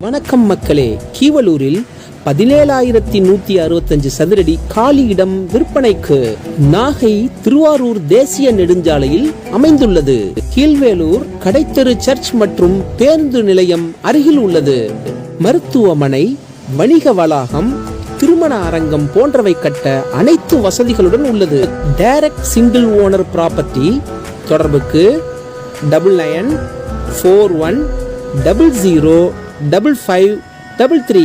வணக்கம் மக்களே. கீவலூரில் பதினேழாயிரத்தி நூத்தி அறுபத்தஞ்சு சதுரடி காலி இடம் விற்பனைக்கு நாகை திருவாரூர் தேசிய நெடுஞ்சாலையில் அமைந்துள்ளது. கீழ்வேலூர் கடைத்தெரு சர்ச் மற்றும் பேருந்து நிலையம் அருகில் உள்ளது. மருத்துவமனை வணிக வளாகம் திருமண அரங்கம் போன்றவை கட்ட அனைத்து வசதிகளுடன் உள்ளது. டைரக்ட் சிங்கிள் ஓனர் ப்ராப்பர்ட்டி தொடர்புக்கு double nine four one double zero double five double three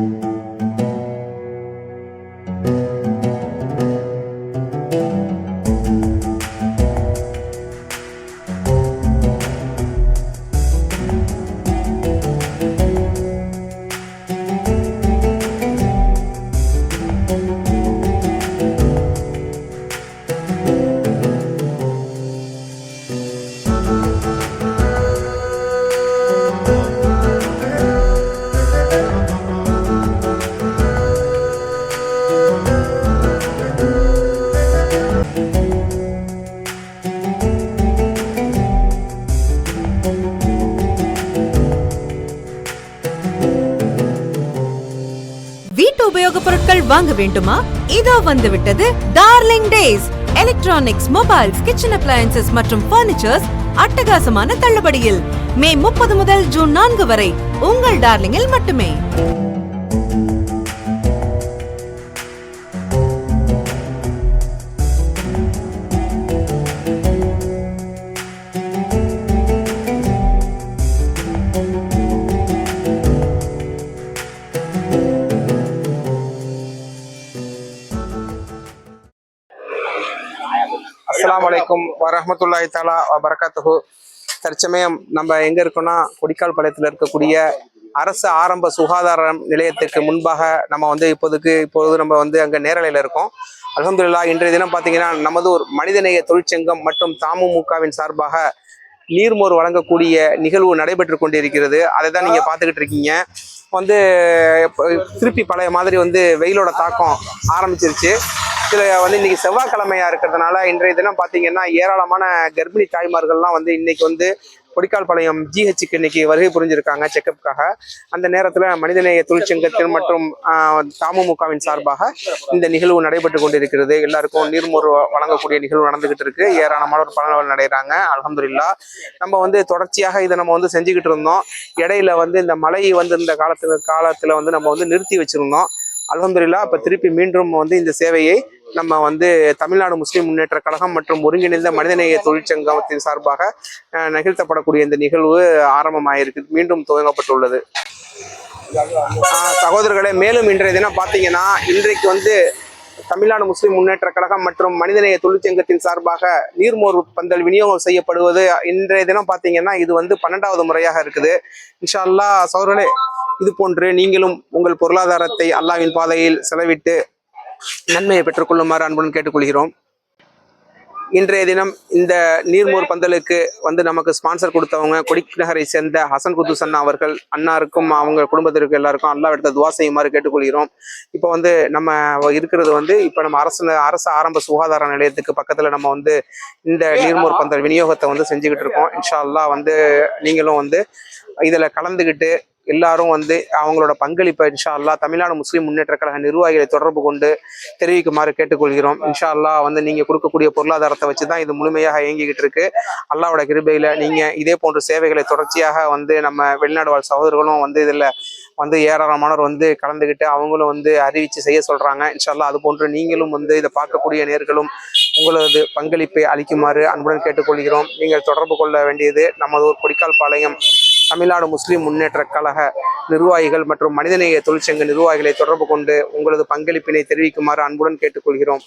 வாங்க வேண்டுமா? இதோ வந்துவிட்டது darling days electronics mobiles kitchen appliances மற்றும் பர்னிச்சர்ஸ் அட்டகாசமான தள்ளுபடியில். மே முப்பது முதல் ஜூன் நான்கு வரை உங்கள் டார்லிங்கில் மட்டுமே. அஸ்லாம் வலைக்கும் வரமத்துல்லாய் தாலா வரகாத்துஹு தற்சமயம் நம்ம எங்க இருக்கோம்னா கொடிக்கால் பாளையத்தில் இருக்கக்கூடிய அரசு ஆரம்ப சுகாதார நிலையத்துக்கு முன்பாக நம்ம வந்து இப்போதுக்கு இப்போது நம்ம வந்து அங்க நேரலையில் இருக்கோம். அலமதுல்லா இன்றைய தினம் பார்த்தீங்கன்னா நமது ஒரு மனிதநேய தொழிற்சங்கம் மற்றும் தாமுமுகவின் சார்பாக நீர்மோர் வழங்கக்கூடிய நிகழ்வு நடைபெற்று கொண்டிருக்கிறது. அதை தான் நீங்கள் பார்த்துக்கிட்டு இருக்கீங்க. வந்து திருப்பி பழைய மாதிரி வந்து வெயிலோட தாக்கம் ஆரம்பிச்சிருச்சு. இதில் வந்து இன்னைக்கு செவ்வாய்க்கிழமையா இருக்கிறதுனால இன்றைய தினம் பார்த்தீங்கன்னா ஏராளமான கர்ப்பிணி தாய்மார்கள்லாம் வந்து இன்னைக்கு வந்து கொடிக்கால்பாளையம் ஜிஹெச்சுக்கு இன்னைக்கு வருகை புரிஞ்சிருக்காங்க செக்கப்புக்காக. அந்த நேரத்தில் மனிதநேய தொழிற்சங்கத்தின் மற்றும் ஆஹ், தமுமுகவின் சார்பாக இந்த நிகழ்வு நடைபெற்று கொண்டிருக்கிறது. எல்லாருக்கும் நீர்மோர் வழங்கக்கூடிய நிகழ்வு நடந்துகிட்டு இருக்கு. ஏராளமானோர் பலன்கள் நடைகிறாங்க அலமதுல்லா நம்ம வந்து தொடர்ச்சியாக இதை நம்ம வந்து செஞ்சுக்கிட்டு இருந்தோம். இடையில வந்து இந்த மழை வந்து இந்த காலத்துல காலத்துல வந்து நம்ம வந்து நிறுத்தி வச்சிருந்தோம். அலமதுல்லா இப்ப திருப்பி மீண்டும் வந்து இந்த சேவையை நம்ம வந்து தமிழ்நாடு முஸ்லிம் முன்னேற்ற கழகம் மற்றும் ஒருங்கிணைந்த மனிதநேய தொழிற்சங்கத்தின் சார்பாக நிகழ்த்தப்படக்கூடிய இந்த நிகழ்வு ஆரம்பமாயிருக்கு. மீண்டும் துவங்கப்பட்டுள்ளது. சகோதரர்களே மேலும் இன்றைய தினம் பார்த்தீங்கன்னா இன்றைக்கு வந்து தமிழ்நாடு முஸ்லிம் முன்னேற்ற கழகம் மற்றும் மனிதநேய தொழிற்சங்கத்தின் சார்பாக நீர்மோர் பந்தல் விநியோகம் செய்யப்படுவது இன்றைய தினம் பார்த்தீங்கன்னா இது வந்து பன்னெண்டாவது முறையாக இருக்குது. இன்ஷா அல்லாஹ் இது போன்று நீங்களும் உங்கள் பொருளாதாரத்தை அல்லாஹ்வின் பாதையில் செலவிட்டு நன்மையை பெற்றுக்கொள்ளுமாறு அன்புடன் கேட்டுக்கொள்கிறோம். இன்றைய தினம் இந்த நீர்மோர் பந்தலுக்கு வந்து நமக்கு ஸ்பான்சர் கொடுத்தவங்க கொடிநகரை சேர்ந்த ஹசன் குத்துஸ் அண்ணா அவர்கள் அண்ணாருக்கும் அவங்க குடும்பத்திற்கு எல்லாருக்கும் அல்லா எடுத்த துவா செய்யுமாறு கேட்டுக்கொள்கிறோம். இப்போ வந்து நம்ம இருக்கிறது வந்து இப்போ நம்ம அரசு அரசு ஆரம்ப சுகாதார நிலையத்துக்கு பக்கத்தில் நம்ம வந்து இந்த நீர்மோர் பந்தல் விநியோகத்தை வந்து செஞ்சுக்கிட்டு இருக்கோம். இன்ஷா அல்லாஹ் வந்து நீங்களும் வந்து இதில் கலந்துக்கிட்டு எல்லாரும் வந்து அவங்களோட பங்களிப்பை இன்ஷா அல்லாஹ் தமிழ்நாடு முஸ்லீம் முன்னேற்ற கழக நிர்வாகிகளை தொடர்பு கொண்டு தெரிவிக்குமாறு கேட்டுக்கொள்கிறோம். இன்ஷா அல்லா வந்து நீங்கள் கொடுக்கக்கூடிய பொருளாதாரத்தை வச்சு தான் இது முழுமையாக இயங்கிக்கிட்டு இருக்கு. அல்லாவோட கிருபையில் நீங்கள் இதே போன்ற சேவைகளை தொடர்ச்சியாக வந்து நம்ம வெளிநாடு வாழ் சகோதரர்களும் வந்து இதில் வந்து ஏராளமானவர் வந்து கலந்துக்கிட்டு அவங்களும் வந்து அறிவிச்சு செய்ய சொல்றாங்க. இன்ஷால்லா அது போன்று நீங்களும் வந்து இதை பார்க்கக்கூடிய நேர்களும் உங்களது பங்களிப்பை அளிக்குமாறு அன்புடன் கேட்டுக்கொள்கிறோம். நீங்கள் தொடர்பு கொள்ள வேண்டியது நமது ஒரு கொடிக்கால் பாளையம் தமிழ்நாடு முஸ்லிம் முன்னேற்ற கழக நிர்வாகிகள் மற்றும் மனிதநேய தொழிற்சங்க நிர்வாகிகளை தொடர்பு கொண்டு உங்களது பங்களிப்பினை தெரிவிக்குமாறு அன்புடன் கேட்டுக்கொள்கிறோம்.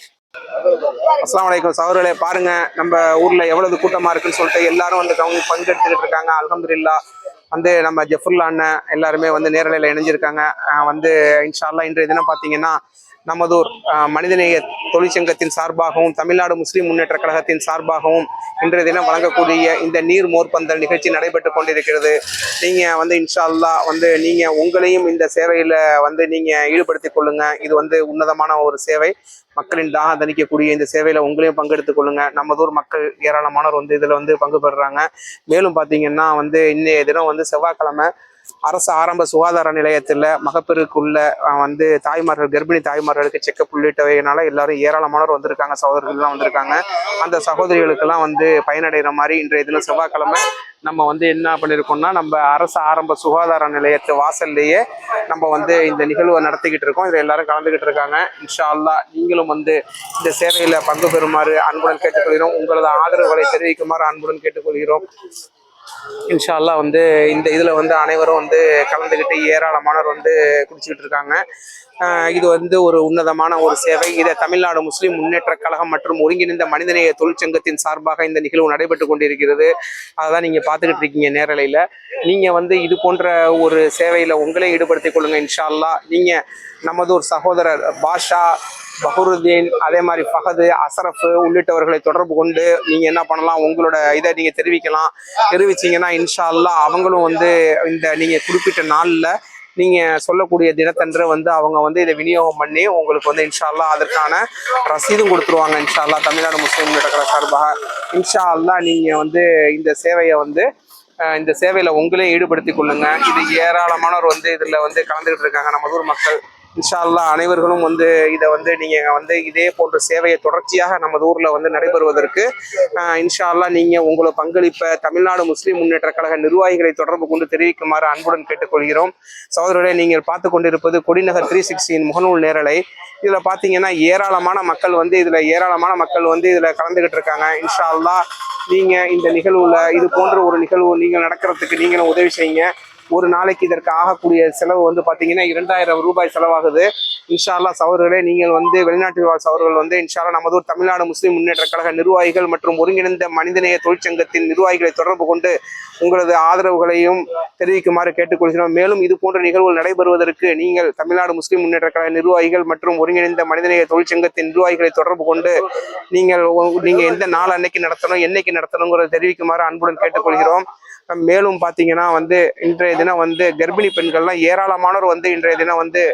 அஸ்லாம் வலைக்கம் சகோதரர்களே பாருங்க நம்ம ஊர்ல எவ்வளவு கூட்டமா இருக்குன்னு சொல்லிட்டு எல்லாரும் வந்து அவங்க பங்கெடுத்துக்கிட்டு இருக்காங்க. அலமதுல்லா வந்து நம்ம ஜஃபுல்லா அண்ணன் எல்லாருமே வந்து நேரலையில் இணைஞ்சிருக்காங்க. வந்து இன்ஷா இன்றைய தினம் பார்த்தீங்கன்னா நமதூர் மனிதநேய தொழிற்சங்கத்தின் சார்பாகவும் தமிழ்நாடு முஸ்லிம் முன்னேற்ற கழகத்தின் சார்பாகவும் இன்றைய தினம் வழங்கக்கூடிய இந்த நீர் மோர்பந்தல் நிகழ்ச்சி நடைபெற்று கொண்டிருக்கிறது. நீங்கள் வந்து இன்ஷால்லா வந்து நீங்கள் உங்களையும் இந்த சேவையில் வந்து நீங்கள் ஈடுபடுத்திக் கொள்ளுங்கள் இது வந்து உன்னதமான ஒரு சேவை. மக்களின் தாகம் தணிக்கக்கூடிய இந்த சேவையில் உங்களையும் பங்கெடுத்துக் கொள்ளுங்க. நமதூர் மக்கள் ஏராளமானோர் வந்து இதில் வந்து பங்கு பெறுறாங்க. மேலும் பார்த்தீங்கன்னா வந்து இன்னைய தினம் வந்து செவ்வாய்க்கிழமை அரசு ஆரம்ப சுகாதார நிலையத்தில் மகப்பெருக்குள்ள வந்து தாய்மார்கள் கர்ப்பிணி தாய்மார்களுக்கு செக்கப் உள்ளிட்டவையினால எல்லாரும் ஏராளமானோர் வந்திருக்காங்க. சகோதரர்கள்லாம் வந்திருக்காங்க. அந்த சகோதரிகளுக்கெல்லாம் வந்து பயனடைகிற மாதிரி இன்றைய தினம் செவ்வாய்க்கிழமை நம்ம வந்து என்ன பண்ணியிருக்கோம்னா நம்ம அரசு ஆரம்ப சுகாதார நிலையத்து வாசல்லையே நம்ம வந்து இந்த நிகழ்வை நடத்திக்கிட்டு இருக்கோம். இதில் எல்லாரும் கலந்துக்கிட்டு இருக்காங்க. இன்ஷா அல்லாஹ் நீங்களும் வந்து இந்த சேவையில் பங்கு பெறுமாறு அன்புடன் கேட்டுக்கொள்கிறோம். உங்களது ஆதரவுகளை தெரிவிக்குமாறு அன்புடன் கேட்டுக்கொள்கிறோம். இன்ஷா அல்லாஹ் வந்து இந்த இதில் வந்து அனைவரும் வந்து கலந்துக்கிட்டு ஏராளமானவர் வந்து குடிச்சிக்கிட்டு இருக்காங்க. இது வந்து ஒரு உன்னதமான ஒரு சேவை. இதை தமிழ்நாடு முஸ்லிம் முன்னேற்ற கழகம் மற்றும் ஒருங்கிணைந்த மனிதநேய தொழிற்சங்கத்தின் சார்பாக இந்த நிகழ்வு நடைபெற்று கொண்டிருக்கிறது. அதான் நீங்கள் பார்த்துக்கிட்டு இருக்கீங்க நேரலையில். நீங்கள் வந்து இது போன்ற ஒரு சேவையில் உங்களே ஈடுபடுத்திக் கொள்ளுங்க இன்ஷால்லா நீங்கள் நமது ஒரு சகோதரர் பாஷா பஹருதீன் அதே மாதிரி ஃபஹது அசரஃப் உள்ளிட்டவர்களை தொடர்பு கொண்டு நீங்கள் என்ன பண்ணலாம் உங்களோட இதை நீங்கள் தெரிவிக்கலாம். தெரிவிச்சீங்கன்னா இன்ஷா அல்லா அவங்களும் வந்து இந்த நீங்கள் குறிப்பிட்ட நாளில் நீங்கள் சொல்லக்கூடிய தினத்தன்று வந்து அவங்க வந்து இதை விநியோகம் பண்ணி உங்களுக்கு வந்து இன்ஷால்லா அதற்கான ரசீதும் கொடுத்துருவாங்க. இன்ஷால்லா தமிழ்நாடு முஸ்லீம் நடக்கிற சார்பாக இன்ஷா அல்லா நீங்கள் வந்து இந்த சேவையை வந்து இந்த சேவையில் உங்களே ஈடுபடுத்திக் கொள்ளுங்க. இது ஏராளமானவர் வந்து இதில் வந்து கலந்துக்கிட்டு இருக்காங்க. நம்ம ஊர் மக்கள். இன்ஷா அல்லாஹ் அனைவர்களும் வந்து இதை வந்து நீங்கள் வந்து இதே போன்ற சேவையை தொடர்ச்சியாக நமது ஊரில் வந்து நடைபெறுவதற்கு இன்ஷால்லா நீங்கள் உங்களை பங்களிப்பை தமிழ்நாடு முஸ்லீம் முன்னேற்ற கழக நிர்வாகிகளை தொடர்பு கொண்டு தெரிவிக்குமாறு அன்புடன் கேட்டுக்கொள்கிறோம். சகோதரரை நீங்கள் பார்த்து கொண்டிருப்பது கொடிநகர் த்ரீ சிக்ஸ்டியின் முகநூல் நேரலை. இதில் பார்த்தீங்கன்னா ஏராளமான மக்கள் வந்து இதில் ஏராளமான மக்கள் வந்து இதில் கலந்துக்கிட்டு இருக்காங்க. இன்ஷா நீங்கள் இந்த நிகழ்வுல இது போன்ற ஒரு நிகழ்வு நீங்கள் நடக்கிறதுக்கு நீங்களும் உதவி செய்யுங்க. ஒரு நாளைக்கு இதற்கு ஆகக்கூடிய செலவு வந்து பார்த்தீங்கன்னா இரண்டாயிரம் ரூபாய் செலவாகுது. இன்ஷால்லா சவர்களே நீங்கள் வந்து வெளிநாட்டு வாழ் சவர்கள் வந்து இன்ஷால்லா அல்லாஹ் நமது தமிழ்நாடு முஸ்லீம் முன்னேற்ற கழக நிர்வாகிகள் மற்றும் ஒருங்கிணைந்த மனிதநேய தொழிற்சங்கத்தின் நிர்வாகிகளை தொடர்பு கொண்டு உங்களது ஆதரவுகளையும் தெரிவிக்குமாறு கேட்டுக்கொள்கிறோம். மேலும் இது போன்ற நிகழ்வுகள் நடைபெறுவதற்கு நீங்கள் தமிழ்நாடு முஸ்லிம் முன்னேற்ற கழக நிர்வாகிகள் மற்றும் ஒருங்கிணைந்த மனிதநேய தொழிற்சங்கத்தின் நிர்வாகிகளை தொடர்பு கொண்டு நீங்கள் நீங்கள் எந்த நாள் அன்னைக்கு நடத்தணும் என்னைக்கு நடத்தணுங்கிறத தெரிவிக்குமாறு அன்புடன் கேட்டுக்கொள்கிறோம். மேலும் பார்த்தீங்கன்னா வந்து இன்றைய தினம் வந்து கர்ப்பிணி பெண்கள்லாம் ஏராளமானோர் வந்து இன்றைய தினம் வந்து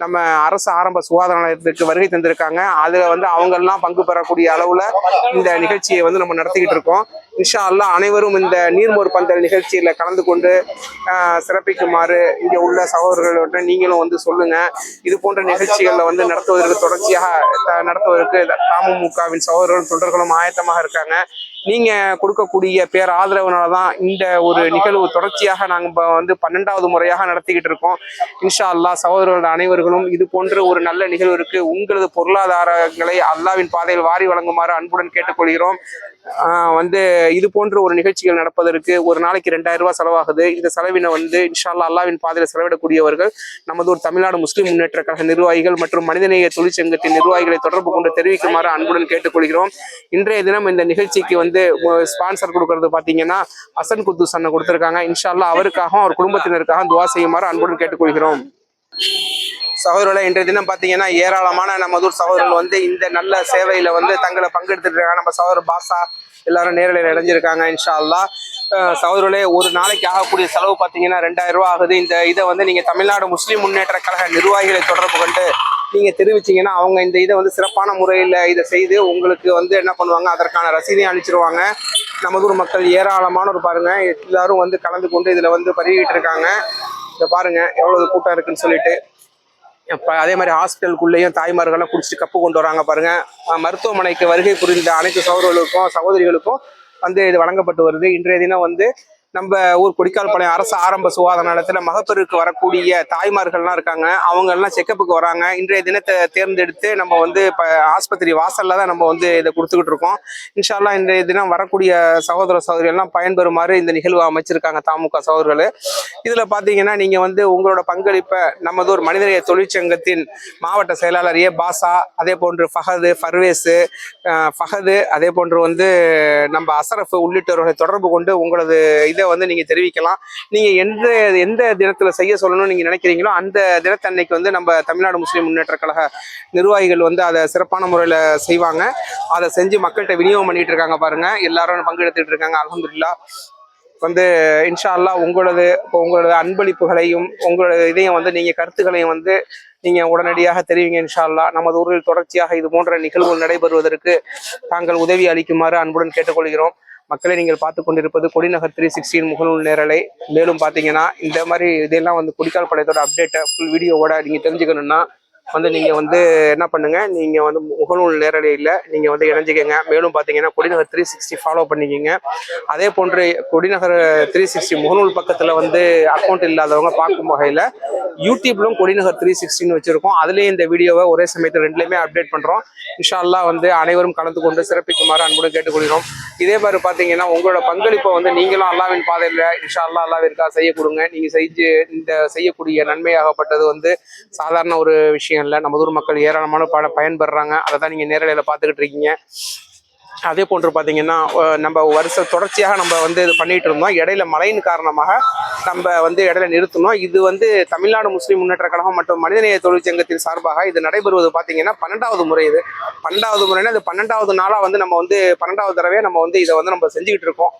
நம்ம அரசு ஆரம்ப சுகாதார நிலையத்திற்கு வருகை தந்திருக்காங்க அதுல வந்து அவங்கெல்லாம் பங்கு பெறக்கூடிய அளவுல இந்த நிகழ்ச்சியை வந்து நம்ம நடத்திக்கிட்டு இருக்கோம் இன்ஷா அல்லா அனைவரும் இந்த நீர்மோர் பந்தல் நிகழ்ச்சியில் கலந்து கொண்டு ஆஹ், சிறப்பிக்குமாறு இங்க உள்ள சகோதரர்கள்ட்ட நீங்களும் வந்து சொல்லுங்க இது போன்ற நிகழ்ச்சிகளில் வந்து நடத்துவதற்கு தொடர்ச்சியாக த- நடத்துவதற்கு தமுமுகவின் சகோதரர்களும் தொண்டர்களும் ஆயத்தமாக இருக்காங்க நீங்க கொடுக்கக்கூடிய பேர் ஆதரவுனால தான் இந்த ஒரு நிகழ்வு தொடர்ச்சியாக நாங்க இப்ப வந்து பன்னெண்டாவது முறையாக நடத்திக்கிட்டு இருக்கோம். இன்ஷா அல்லாஹ் சகோதரர்கள் அனைவர்களும் இது போன்ற ஒரு நல்ல நிகழ்விற்கு உங்களது பொருளாதாரங்களை அல்லாவின் பாதையில் வாரி வழங்குமாறு அன்புடன் கேட்டுக்கொள்கிறோம். வந்து இது போன்ற ஒரு நிகழ்ச்சிகள் நடப்பதற்கு ஒரு நாளைக்கு ரெண்டாயிரம் ரூபாய் செலவாகுது. இந்த செலவினை வந்து இன்ஷா அல்லாஹ் அல்லாவின் பாதையில் செலவிடக்கூடியவர்கள் நமது ஒரு தமிழ்நாடு முஸ்லிம் முன்னேற்ற கழக நிர்வாகிகள் மற்றும் மனிதநேய தொழிற்சங்கத்தின் நிர்வாகிகளை தொடர்பு கொண்டு தெரிவிக்குமாறு அன்புடன் கேட்டுக்கொள்கிறோம். இன்றைய தினம் இந்த நிகழ்ச்சிக்கு வந்து ஸ்பான்சர் கொடுக்கறது பாத்தீங்கன்னா அசன் குத்து சன்னை கொடுத்துருக்காங்க. இன்ஷால்லா அவருக்காகவும் அவர் குடும்பத்தினருக்காக துவா செய்யுமாறு அன்புடன் கேட்டுக்கொள்கிறோம். சகோதரர்களை இன்றைய தினம் பார்த்தீங்கன்னா ஏராளமான நமதூர் சகோதரர்கள் வந்து இந்த நல்ல சேவையில வந்து தங்களை பங்கெடுத்துட்டு இருக்காங்க நம்ம சகோதரர் பாசா எல்லாரும் நேரலையில் இணைஞ்சிருக்காங்க இன்ஷா அல்லாஹ் சகோதரர்களே ஒரு நாளைக்கு ஆகக்கூடிய செலவு பார்த்தீங்கன்னா ரெண்டாயிரம் ரூபா ஆகுது. இந்த இதை வந்து நீங்க தமிழ்நாடு முஸ்லீம் முன்னேற்ற கழக நிர்வாகிகளை தொடர்பு கொண்டு நீங்க தெரிவிச்சீங்கன்னா அவங்க இந்த இதை வந்து சிறப்பான முறையில் இதை செய்து உங்களுக்கு வந்து என்ன பண்ணுவாங்க? அதற்கான ரசீதையும் அளிச்சிருவாங்க நமதூர் மக்கள் ஏராளமானோர் பாருங்க. எல்லாரும் வந்து கலந்து கொண்டு இதுல வந்து பதிவிட்டு இருக்காங்க. இதை பாருங்க எவ்வளவு கூட்டம் இருக்குன்னு சொல்லிட்டு. இப்போ அதே மாதிரி ஹாஸ்பிட்டலுக்குள்ளேயும் தாய்மார்கள்லாம் குடிச்சிட்டு கப்பு கொண்டு வராங்க பாருங்க. மருத்துவமனைக்கு வருகை புரிந்த அனைத்து சகோதரர்களுக்கும் சகோதரிகளுக்கும் வந்து இது வழங்கப்பட்டு வருது. இன்றைய தினம் வந்து நம்ம ஊர் கொடிக்கால்பாளையம் அரசு ஆரம்ப சுகாதார நிலையத்தில் மகப்பெருக்கு வரக்கூடிய தாய்மார்கள்லாம் இருக்காங்க. அவங்க எல்லாம் செக்கப்புக்கு வராங்க. இன்றைய தினத்தை தேர்ந்தெடுத்து நம்ம வந்து இப்போ ஆஸ்பத்திரி வாசல்ல தான் நம்ம வந்து இதை கொடுத்துக்கிட்டு இருக்கோம். இன்ஷால்லா இன்றைய தினம் வரக்கூடிய சகோதர சகோதரி எல்லாம் பயன்பெறுமாறு இந்த நிகழ்வு அமைச்சிருக்காங்க தாமுக சகோதரர்கள். இதில் பார்த்தீங்கன்னா நீங்கள் வந்து உங்களோட பங்களிப்பை நமது ஒரு மனிதநேய தொழிற்சங்கத்தின் மாவட்ட செயலாளர் ஏ பாசா அதே போன்று ஃபஹது ஃபர்வேஸு ஃபஹது அதே போன்று வந்து நம்ம அசரஃப் உள்ளிட்டவர்களை தொடர்பு கொண்டு உங்களது இதை வந்து நீங்கள் தெரிவிக்கலாம். நீங்கள் எந்த எந்த தினத்தில் செய்ய சொல்லணும்னு நீங்கள் நினைக்கிறீங்களோ அந்த தினத்தன்னைக்கு வந்து நம்ம தமிழ்நாடு முஸ்லீம் முன்னேற்ற கழக நிர்வாகிகள் வந்து அதை சிறப்பான முறையில் செய்வாங்க. அதை செஞ்சு மக்கள்கிட்ட விநியோகம் பண்ணிட்டு இருக்காங்க பாருங்கள் எல்லாரும் பங்கெடுத்துட்டு இருக்காங்க. அலமதுல்லா வந்து இன்ஷா அல்லாஹ் உங்களது உங்களது அன்பளிப்புகளையும் உங்களது இதையும் வந்து நீங்கள் கருத்துக்களையும் வந்து நீங்கள் உடனடியாக தெரிவிங்க இன்ஷா அல்லாஹ் நமது ஊரில் தொடர்ச்சியாக இது போன்ற நிகழ்வுகள் நடைபெறுவதற்கு தாங்கள் உதவி அளிக்குமாறு அன்புடன் கேட்டுக்கொள்கிறோம். மக்களை நீங்கள் பார்த்து கொண்டிருப்பது கொடிநகர் த்ரீ சிக்ஸ்டீன் முகநூல் நேரலை. மேலும் பார்த்தீங்கன்னா இந்த மாதிரி இதெல்லாம் வந்து குடிக்கால் படையத்தோட அப்டேட்டை ஃபுல் வீடியோவோட நீங்கள் தெரிஞ்சுக்கணும்னா வந்து நீங்கள் வந்து என்ன பண்ணுங்க நீங்கள் வந்து முகநூல் நேரடியில் நீங்கள் வந்து இணைஞ்சிக்கங்க. மேலும் பார்த்தீங்கன்னா கொடிநகர் த்ரீ சிக்ஸ்டி ஃபாலோ பண்ணிக்கிங்க. அதே போன்று கொடிநகர் த்ரீ சிக்ஸ்டி முகநூல் பக்கத்தில் வந்து அக்கௌண்ட் இல்லாதவங்க பார்க்கும் வகையில் யூடியூப்லும் கொடிநகர் த்ரீ சிக்ஸ்டின்னு வச்சிருக்கோம். அதுலேயும் இந்த வீடியோவை ஒரே சமயத்தில் ரெண்டுலேயுமே அப்டேட் பண்ணுறோம் இன்ஷா அல்லாஹ் வந்து அனைவரும் கலந்து கொண்டு சிறப்பிக்குமாறு அன்புடன் கேட்டுக்கொள்கிறோம். இதே மாதிரி பார்த்தீங்கன்னா உங்களோட பங்களிப்பை வந்து நீங்களும் அல்லாவின் பாதையில் இன்ஷா அல்லா அல்லாவிற்காக செய்ய கொடுங்க. நீங்கள் செஞ்சு இந்த செய்யக்கூடிய நன்மையாகப்பட்டது வந்து சாதாரண ஒரு விஷயம் இல்லை நம்ம ஊர் மக்கள் ஏராளமான பல பயன்பெறாங்க அதை தான் நீங்கள் நேரடியில் பார்த்துக்கிட்டு இருக்கீங்க. அதே போன்று பார்த்தீங்கன்னா நம்ம வருஷ தொடர்ச்சியாக நம்ம வந்து இது பண்ணிட்டு இருந்தோம். இடையில மழையின் காரணமாக நம்ம வந்து இடையில நிறுத்தணும் இது வந்து தமிழ்நாடு முஸ்லீம் முன்னேற்ற கழகம் மற்றும் மனிதநேய தொழிற்சங்கத்தின் சார்பாக இது நடைபெறுவது பார்த்தீங்கன்னா பன்னெண்டாவது முறை இது. பன்னெண்டாவது முறைனா இது பன்னெண்டாவது நாளாக வந்து நம்ம வந்து பன்னெண்டாவது தடவையா நம்ம வந்து இதை வந்து நம்ம செஞ்சுக்கிட்டு இருக்கோம்.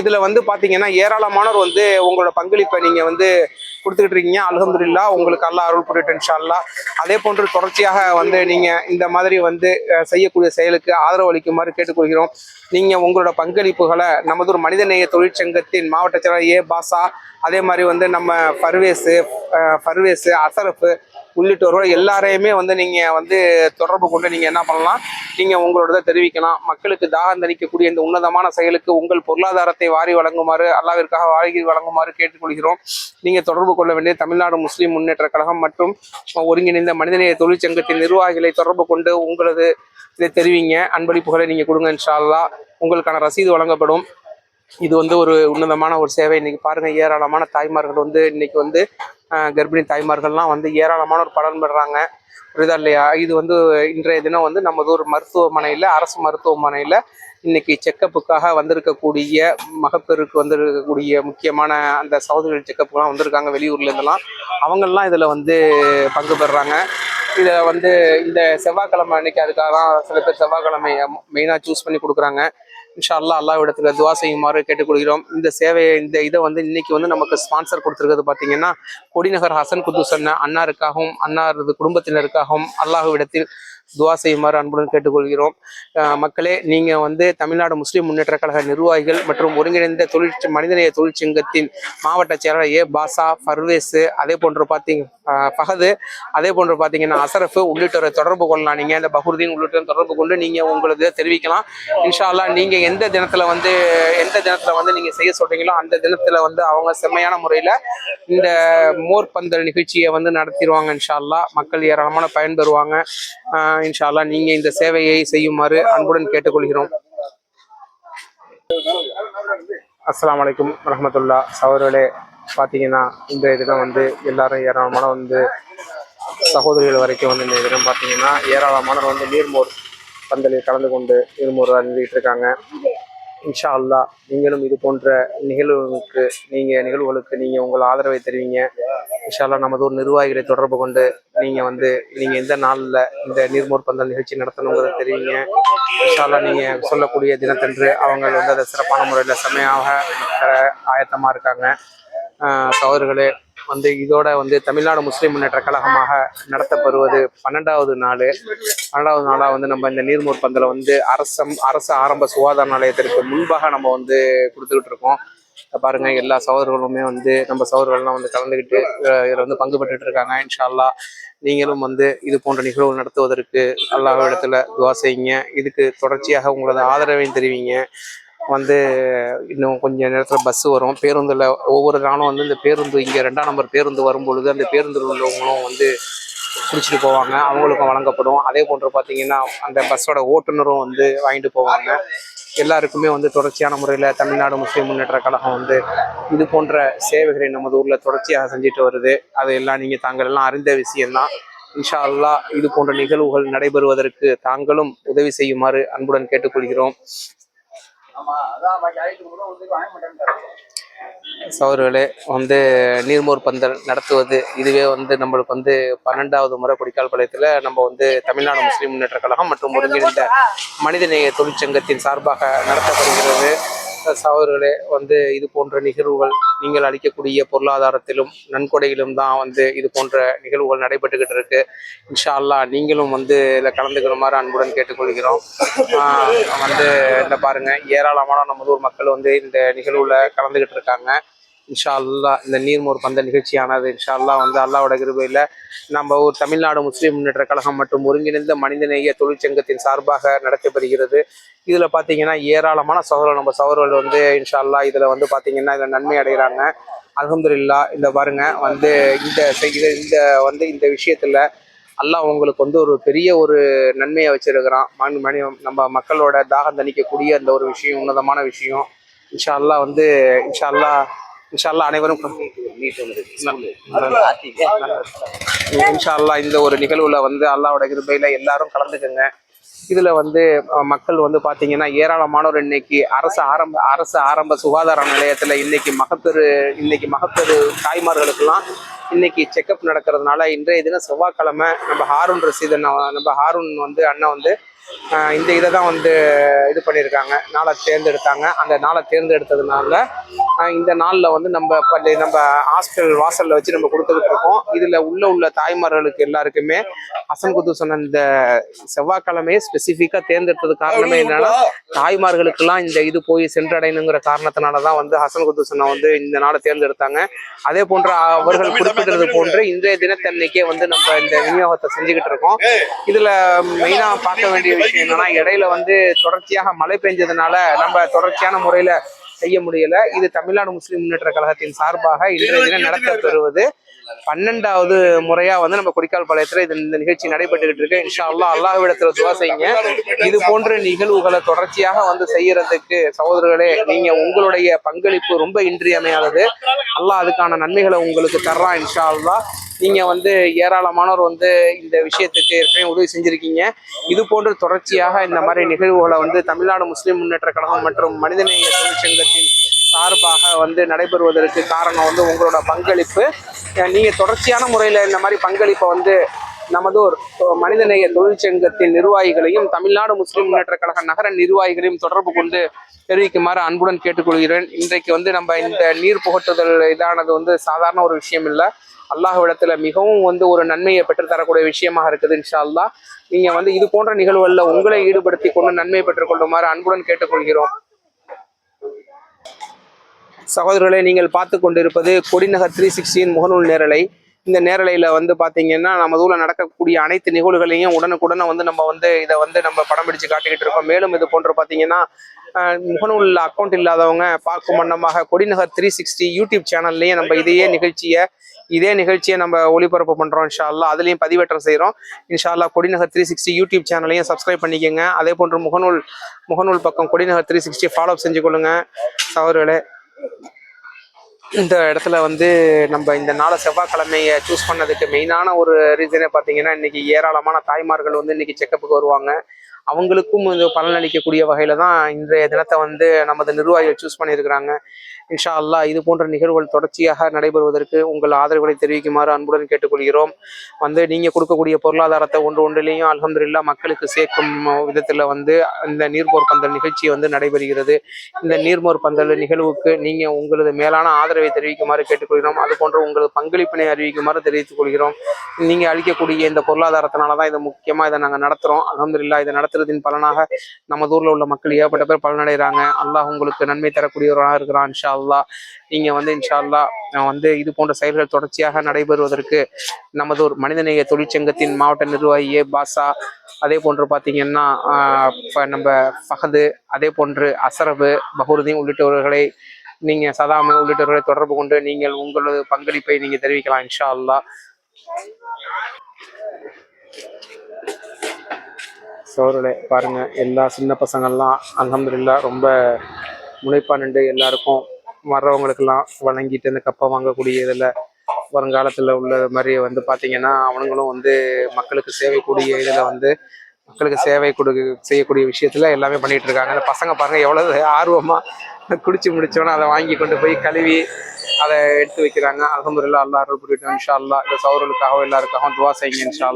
இதில் வந்து பார்த்தீங்கன்னா ஏராளமானோர் வந்து உங்களோட பங்களிப்பை நீங்கள் வந்து கொடுத்துக்கிட்டு இருக்கீங்க. அலகம்துல்லா உங்களுக்கு அல்லாஹ் அருள் புரியட்டும் இன்ஷா அதே போன்று தொடர்ச்சியாக வந்து நீங்க இந்த மாதிரி வந்து செய்யக்கூடிய செயலுக்கு ஆதரவு அளிக்குமாறு கேட்டுக்கொள்கிறோம். நீங்க உங்களோட பங்களிப்புகளை நமது ஒரு மனிதநேய தொழிற்சங்கத்தின் மாவட்ட செயலாளர் ஏ பாசா அதே மாதிரி வந்து நம்ம பர்வேஸு பர்வேஸு அசரஃபு உள்ளிட்டோர்கள் எல்லாரையுமே வந்து நீங்க வந்து தொடர்பு கொண்டு நீங்க என்ன பண்ணலாம்? நீங்க உங்களோட தெரிவிக்கலாம். மக்களுக்கு தாகம் தணிக்கக்கூடிய இந்த உன்னதமான செயலுக்கு உங்கள் பொருளாதாரத்தை வாரி வழங்குமாறு அல்லாவிற்காக வாரி வழங்குமாறு கேட்டுக்கொள்கிறோம். நீங்க தொடர்பு கொள்ள வேண்டிய தமிழ்நாடு முஸ்லீம் முன்னேற்ற கழகம் மற்றும் ஒருங்கிணைந்த மனிதநேய தொழிற்சங்கத்தின் நிர்வாகிகளை தொடர்பு கொண்டு உங்களது இதை தெரிவிங்க. அன்பளிப்புகளை நீங்க கொடுங்க இன்ஷால்லா உங்களுக்கான ரசீது வழங்கப்படும். இது வந்து ஒரு உன்னதமான ஒரு சேவை. இன்னைக்கு பாருங்க ஏராளமான தாய்மார்கள் வந்து இன்னைக்கு வந்து கர்ப்பிணி தாய்மார்கள்லாம் வந்து ஏராளமான ஒரு பலன் பெறாங்க. புரியுதா இல்லையா? இது வந்து இன்றைய தினம் வந்து நமது ஒரு மருத்துவமனையில் அரசு மருத்துவமனையில் இன்னைக்கு செக்கப்புக்காக வந்திருக்கக்கூடிய மகப்பேருக்கு வந்திருக்கக்கூடிய முக்கியமான அந்த சகோதரிகள் செக்கப்புக்கெல்லாம் வந்திருக்காங்க வெளியூர்ல இருந்தெல்லாம். அவங்கெல்லாம் இதில் வந்து பங்கு பெறுறாங்க இதை வந்து இந்த செவ்வாய்க்கிழமை அன்னைக்கு அதுக்காக தான் சில பேர் செவ்வாய்க்கிழமை மெயினாக சூஸ் பண்ணி கொடுக்குறாங்க. இன்ஷா அல்லா அல்லாஹ் இடத்துல துவா செய்யுமாறு கேட்டுக்கொள்கிறோம். இந்த சேவையை இந்த இதை வந்து இன்னைக்கு வந்து நமக்கு ஸ்பான்சர் கொடுத்துருக்கிறது பார்த்தீங்கன்னா கொடிநகர் ஹசன் குத்து சொன்ன அன்னாருக்காகவும் அன்னாரது குடும்பத்தினருக்காகவும் அல்லாஹ்விடத்தில் துவா செய்யுமாறு அன்புடன் கேட்டுக்கொள்கிறோம். மக்களே நீங்கள் வந்து தமிழ்நாடு முஸ்லீம் முன்னேற்ற கழக நிர்வாகிகள் மற்றும் ஒருங்கிணைந்த தொழிற்ச மனிதநேய தொழிற்சங்கத்தின் மாவட்ட செயலாளர் ஏ. பாசா ஃபர்வேஸ் அதே போன்று பார்த்தீங்க ஃபஹது அதே போன்று பார்த்தீங்கன்னா அசரஃப் உள்ளிட்டோரை தொடர்பு கொள்ளலாம். நீங்கள் இந்த பஹுர்தீன் உள்ளிட்டோரை தொடர்பு கொண்டு நீங்கள் உங்களது தெரிவிக்கலாம். இன்ஷா அல்லாஹ் எந்த தினத்தில் வந்து எந்த தினத்தில் வந்து நீங்கள் செய்ய சொல்கிறீங்களோ அந்த தினத்தில் வந்து அவங்க செம்மையான முறையில் இந்த மோர் பந்தல் நிகழ்ச்சியை வந்து நடத்திடுவாங்க இன்ஷா மக்கள் ஏராளமான பயன்பெறுவாங்க ஆஹ் இன்ஷா நீங்க இந்த சேவையை செய்யுமாறு அன்புடன் கேட்டுக்கொள்கிறோம். அஸ்லாம் அலைக்கும் வரஹ்மத்துல்லா சகோதரர்களே பார்த்தீங்கன்னா இந்த தினம் வந்து எல்லாரும் ஏராளமான வந்து சகோதரிகள் வரைக்கும் வந்து இந்த தினம் பார்த்தீங்கன்னா ஏராளமானவர் வந்து நீர்மோர் பந்தலில் கலந்து கொண்டு நீர்மோர் அருந்திட்டு இருக்காங்க. இன்ஷா அல்லாஹ் நீங்களும் இது போன்ற நிகழ்வுகளுக்கு நீங்கள் நிகழ்வுகளுக்கு நீங்கள் உங்கள் ஆதரவை தருவீங்க. இன்ஷா அல்லா நமது ஒரு நிர்வாகிகளை தொடர்பு கொண்டு நீங்கள் வந்து நீங்கள் எந்த நாளில் இந்த நீர்மோர் பந்தல் நிகழ்ச்சி நடத்தணுங்கிறத தெரிவிங்க. இன்ஷா அல்லா நீங்கள் சொல்லக்கூடிய தினத்தன்று அவங்க வந்து அதை சிறப்பான முறையில் செம்மையாக ஆயத்தமாக இருக்காங்க. ஆஹ் சகோதரர்களே வந்து இதோட வந்து தமிழ்நாடு முஸ்லீம் முன்னேற்ற கழகமாக நடத்தப்படுவது பன்னெண்டாவது நாள். பன்னெண்டாவது நாளாக வந்து நம்ம இந்த நீர்மூர் பந்தலை வந்து அரசம் அரசு ஆரம்ப சுகாதார நிலையத்திற்கு முன்பாக நம்ம வந்து கொடுத்துக்கிட்டு இருக்கோம். பாருங்க எல்லா சகோதரர்களுமே வந்து நம்ம சகோதரர்கள்லாம் வந்து கலந்துக்கிட்டு இதில் வந்து பங்கு பெற்றுட்டு இருக்காங்க இன்ஷால்லா நீங்களும் வந்து இது போன்ற நிகழ்வு நடத்துவதற்கு அல்லாஹ் இடத்துல துவா செய்யுங்க. இதுக்கு தொடர்ச்சியாக உங்களது ஆதரவையும் தெரிவிங்க. வந்து இன்னும் கொஞ்சம் நேரத்தில் பஸ்ஸு வரும். பேருந்தில் ஒவ்வொரு நாளும் வந்து இந்த பேருந்து இங்கே ரெண்டாம் நம்பர் பேருந்து வரும்பொழுது அந்த பேருந்தில் உள்ளவங்களும் வந்து பிடிச்சிட்டு போவாங்க. அவங்களுக்கும் வழங்கப்படும். அதே போன்று பார்த்தீங்கன்னா அந்த பஸ்ஸோட ஓட்டுநரும் வந்து வாங்கிட்டு போவாங்க. எல்லாருக்குமே வந்து தொடர்ச்சியான முறையில் தமிழ்நாடு முஸ்லீம் முன்னேற்ற கழகம் வந்து இது போன்ற சேவைகளை நமது ஊரில் தொடர்ச்சியாக செஞ்சுட்டு வருது. அதையெல்லாம் நீங்கள் தாங்கள் எல்லாம் அறிந்த விஷயம்தான். இன்ஷா அல்லாஹ் இது போன்ற நிகழ்வுகள் நடைபெறுவதற்கு தாங்களும் உதவி செய்யுமாறு அன்புடன் கேட்டுக்கொள்கிறோம். சௌர்களே வந்து நீர்மோர் பந்தல் நடத்துவது இதுவே வந்து நம்மளுக்கு வந்து பன்னெண்டாவது முறை கொடிக்கால் பாளையத்தில் நம்ம வந்து தமிழ்நாடு முஸ்லீம் முன்னேற்ற கழகம் மற்றும் ஒருங்கிணைந்த மனிதநேய தொழிற்சங்கத்தின் சார்பாக நடத்தப்படுகிறது. சகோதரர்களே வந்து இது போன்ற நிகழ்வுகள் நீங்கள் அளிக்கக்கூடிய பொருளாதாரத்திலும் நன்கொடையிலும் தான் வந்து இது போன்ற நிகழ்வுகள் நடைபெற்றுக்கிட்டு இருக்கு. இன்ஷா அல்லாஹ் நீங்களும் வந்து இதில் கலந்துக்கிறமாறு அன்புடன் கேட்டுக்கொள்கிறோம். வந்து இந்த பாருங்க ஏராளமான நமது ஊர் மக்கள் வந்து இந்த நிகழ்வுல கலந்துக்கிட்டு இருக்காங்க. இன்ஷா அல்லாஹ் இந்த நீர்மோர் பந்த நிகழ்ச்சியானது இன்ஷா அல்லா வந்து அல்லாவோட கிருபையில் நம்ம ஊர் தமிழ்நாடு முஸ்லீம் முன்னேற்ற கழகம் மற்றும் ஒருங்கிணைந்த மனிதநேய தொழிற்சங்கத்தின் சார்பாக நடத்தப்படுகிறது. இதில் பார்த்தீங்கன்னா ஏராளமான சகோதரர் நம்ம சகோதரர்கள் வந்து இன்ஷா அல்லாஹ் இதில் வந்து பார்த்தீங்கன்னா இதில் நன்மை அடைகிறாங்க. அல்ஹம்துலில்லா இந்த பாருங்க வந்து இந்த இந்த வந்து இந்த விஷயத்தில் அல்லாஹ் உங்களுக்கு வந்து ஒரு பெரிய ஒரு நன்மையை வச்சிருக்கிறான். மண் மணி நம்ம மக்களோட தாகம் தணிக்கக்கூடிய அந்த ஒரு விஷயம் உன்னதமான விஷயம். இன்ஷா அல்லாஹ் வந்து இன்ஷா அல்லாஹ் இன்ஷா அல்லாஹ் அனைவரும் இன்ஷா அல்லாஹ் இந்த ஒரு நிகழ்வுல வந்து அல்லாஹ்வோட கிருபையில எல்லாரும் கலந்துக்கங்க. இதுல வந்து மக்கள் வந்து பாத்தீங்கன்னா ஏராளமானோர் இன்னைக்கு அரசு ஆரம்ப அரசு ஆரம்ப சுகாதார நிலையத்துல இன்னைக்கு மகப்பேறு இன்னைக்கு மகப்பேறு தாய்மார்களுக்கெல்லாம் இன்னைக்கு செக்கப் நடக்கிறதுனால இன்றைய தினம் செவ்வாய்க்கிழமை நம்ம ஹாரூன் ரசீத் அண்ணா நம்ம ஹாரூன் வந்து அண்ணன் வந்து இந்த இதை தான் வந்து இது பண்ணியிருக்காங்க. நாளை தேர்ந்தெடுத்தாங்க. அந்த நாளை தேர்ந்தெடுத்ததுனால இந்த நாளில் வந்து நம்ம பள்ளி நம்ம ஹாஸ்டல் வாசலில் வச்சு நம்ம கொடுத்துக்கிட்டு இருக்கோம். இதில் உள்ள உள்ள தாய்மார்களுக்கு எல்லாருக்குமே ஹசன் குத்து சொன்ன இந்த செவ்வாய்க்கிழமையே ஸ்பெசிஃபிக்காக தேர்ந்தெடுத்தது காரணமே என்னன்னா தாய்மார்களுக்கெல்லாம் இந்த இது போய் சென்றடையணுங்கிற காரணத்தினால தான் வந்து ஹசன் குத்து சொன்ன வந்து இந்த நாளை தேர்ந்தெடுத்தாங்க. அதே போன்று அவர்கள் குறிப்பிட்டது போன்று இன்றைய தினத்தன்னைக்கே வந்து நம்ம இந்த விநியோகத்தை செஞ்சுக்கிட்டு இருக்கோம். இதுல மெயினா பார்க்க வேண்டிய விஷயம் என்னன்னா இடையில வந்து தொடர்ச்சியாக மழை பெஞ்சதுனால நம்ம தொடர்ச்சியான முறையில செய்ய முடியல. இது தமிழ்நாடு முஸ்லிம் முன்னேற்ற கழகத்தின் சார்பாக இன்றைய தினம் நடத்தப்பெறுவது பன்னெண்டாவது முறையா வந்து நம்ம கொடிக்கால் பாளையத்துல இது இந்த நிகழ்ச்சி நடைபெற்றுக்கிட்டு இருக்கு. இன்ஷா அல்லாஹ் அல்லாஹ்விடத்துல துவா செய்யுங்க. இது போன்ற நிகழ்வுகளை தொடர்ச்சியாக வந்து செய்யறதுக்கு சகோதரர்களே நீங்க உங்களுடைய பங்களிப்பு ரொம்ப இன்றியமையாதது. அல்லாஹ் அதுக்கான நன்மைகளை உங்களுக்கு தர்றான் இன்ஷா அல்லாஹ் நீங்க வந்து ஏராளமானோர் வந்து இந்த விஷயத்துக்கு ஏற்கனவே உதவி செஞ்சிருக்கீங்க. இது போன்று தொடர்ச்சியாக இந்த மாதிரி நிகழ்வுகளை வந்து தமிழ்நாடு முஸ்லீம் முன்னேற்ற கழகம் மற்றும் மனிதநேய தொழிற்சங்கத்தின் சார்பாக வந்து நடைபெறுவதற்கு காரணம் வந்து உங்களோட பங்களிப்பு. நீங்கள் தொடர்ச்சியான முறையில் இந்த மாதிரி பங்களிப்பை வந்து நமதூர் மனிதநேய தொழிற்சங்கத்தின் நிர்வாகிகளையும் தமிழ்நாடு முஸ்லிம் முன்னேற்ற கழக நகர நிர்வாகிகளையும் தொடர்பு கொண்டு தெரிவிக்குமாறு அன்புடன் கேட்டுக்கொள்கிறேன். இன்றைக்கு வந்து நம்ம இந்த நீர் புகட்டுதல் இதானது வந்து சாதாரண ஒரு விஷயம் இல்லை. அல்லாஹ்விடத்துல மிகவும் வந்து ஒரு நன்மையை பெற்றுத்தரக்கூடிய விஷயமாக இருக்குது இன்ஷால்லா நீங்கள் வந்து இது போன்ற நிகழ்வுகளில் உங்களை ஈடுபடுத்தி கொண்டு நன்மை பெற்றுக்கொள்ளுமாறு அன்புடன் கேட்டுக்கொள்கிறோம். சகோதரர்களை நீங்கள் பார்த்து கொண்டிருப்பது கொடிநகர் த்ரீ சிக்ஸ்டின் முகநூல் நேரலை. இந்த நேரலையில் வந்து பார்த்தீங்கன்னா நம்ம ஊரில் நடக்கக்கூடிய அனைத்து நிகழ்வுகளையும் உடனுக்குடனே வந்து நம்ம வந்து இதை வந்து நம்ம படம் பிடிச்சு காட்டிக்கிட்டு இருக்கோம். மேலும் இது போன்று பார்த்தீங்கன்னா முகநூலில் அக்கௌண்ட் இல்லாதவங்க பார்க்கும் வண்ணமாக கொடிநகர் த்ரீ சிக்ஸ்டி யூடியூப் சேனல்லையும் நம்ம இதையே நிகழ்ச்சியை இதே நிகழ்ச்சியை நம்ம ஒளிபரப்பு பண்ணுறோம் இன்ஷால்லா அதுலேயும் பதிவேற்றம் செய்கிறோம் இன்ஷா கொடிநகர் த்ரீ சிக்ஸ்டி யூடியூப் சேனலையும் சப்ஸ்கிரைப் பண்ணிக்கோங்க. அதே போன்று முகநூல் முகநூல் பக்கம் கொடிநகர் த்ரீ சிக்ஸ்டி ஃபாலோ செஞ்சு கொள்ளுங்கள் சவர்களே இந்த இடத்துல வந்து நம்ம இந்த நாளை செவ்வாய்க்கிழமையை சூஸ் பண்ணதுக்கு மெயினான ஒரு ரீசனே பார்த்தீங்கன்னா இன்னைக்கு ஏராளமான தாய்மார்கள் வந்து இன்னைக்கு செக்கப்புக்கு வருவாங்க. அவங்களுக்கும் இது பலனளிக்கக்கூடிய வகையில தான் இன்றைய தினத்தை வந்து நமது நிர்வாகிகள் சூஸ் பண்ணியிருக்கிறாங்க. இன்ஷா அல்லாஹ் இது போன்ற நிகழ்வுகள் தொடர்ச்சியாக நடைபெறுவதற்கு உங்கள் ஆதரவுகளை தெரிவிக்குமாறு அன்புடன் கேட்டுக்கொள்கிறோம். வந்து நீங்கள் கொடுக்கக்கூடிய பொருளாதாரத்தை ஒன்று ஒன்றிலையும் அலமதுல்லா மக்களுக்கு சேர்க்கும் விதத்தில் வந்து இந்த நீர்மோர் பந்தல் நிகழ்ச்சி வந்து நடைபெறுகிறது. இந்த நீர்மோர் பந்தல் நிகழ்வுக்கு நீங்கள் உங்களது மேலான ஆதரவை தெரிவிக்குமாறு கேட்டுக்கொள்கிறோம். அது போன்று உங்களது பங்களிப்பினை அறிவிக்குமாறு தெரிவித்துக் கொள்கிறோம். நீங்க அளிக்கக்கூடிய இந்த பொருளாதாரத்தினால தான் இதை முக்கியமாக இதை நாங்கள் நடத்துகிறோம் அலமதுல்லா இதை நடத்துறதின் பலனாக நம்ம ஊரில் உள்ள மக்கள் ஏகப்பட்ட பேர் பலனடைகிறாங்க. அல்லாஹ் உங்களுக்கு நன்மை தரக்கூடியவராக இருக்கிறான் ஷா அல்லாஹ் நீங்க வந்து இன்ஷா அல்லாஹ் வந்து இது போன்ற செயல்கள் தொடர்ச்சியாக நடைபெறுவதற்கு நமது ஒரு மனிதநேய தொழிற்சங்கத்தின் மாவட்ட நிர்வாகி ஏ. பாஷா அதே போன்று பார்த்தீங்கன்னா நம்ம ஃபஹது அதே போன்று அசரபு பஹருதீன் உள்ளிட்டவர்களை நீங்க சதாம உள்ளிட்டவர்களை தொடர்பு கொண்டு நீங்கள் உங்களது பங்களிப்பை நீங்க தெரிவிக்கலாம் இன்ஷா அல்லாஹ் சோர்களே பாருங்க எல்லா சின்ன பசங்கள்லாம் அலமதுல்லா ரொம்ப முனைப்பா நின்று எல்லாருக்கும் வர்றவங்களுக்கெல்லாம் வழங்கிட்டு இந்த கப்பை வாங்கக்கூடிய இதில் வருங்காலத்தில் உள்ள மாதிரி வந்து பார்த்தீங்கன்னா அவனுங்களும் வந்து மக்களுக்கு சேவைக்கூடிய இதில் வந்து மக்களுக்கு சேவை கொடு செய்யக்கூடிய விஷயத்தில் எல்லாமே பண்ணிகிட்டு இருக்காங்க. அந்த பசங்க பாருங்க எவ்வளவு ஆர்வமாக குடிச்சு முடிச்சோன்னா அதை வாங்கி கொண்டு போய் கழுவி அதை எடுத்து வைக்கிறாங்க. அல்ஹம்துலில்லாஹ் அல்லா அருள் புரியட்டும் இன்ஷா அல்லா இந்த சௌரலுக்காகவும் எல்லாருக்காகவும் துவா செய்யுங்க இன்ஷா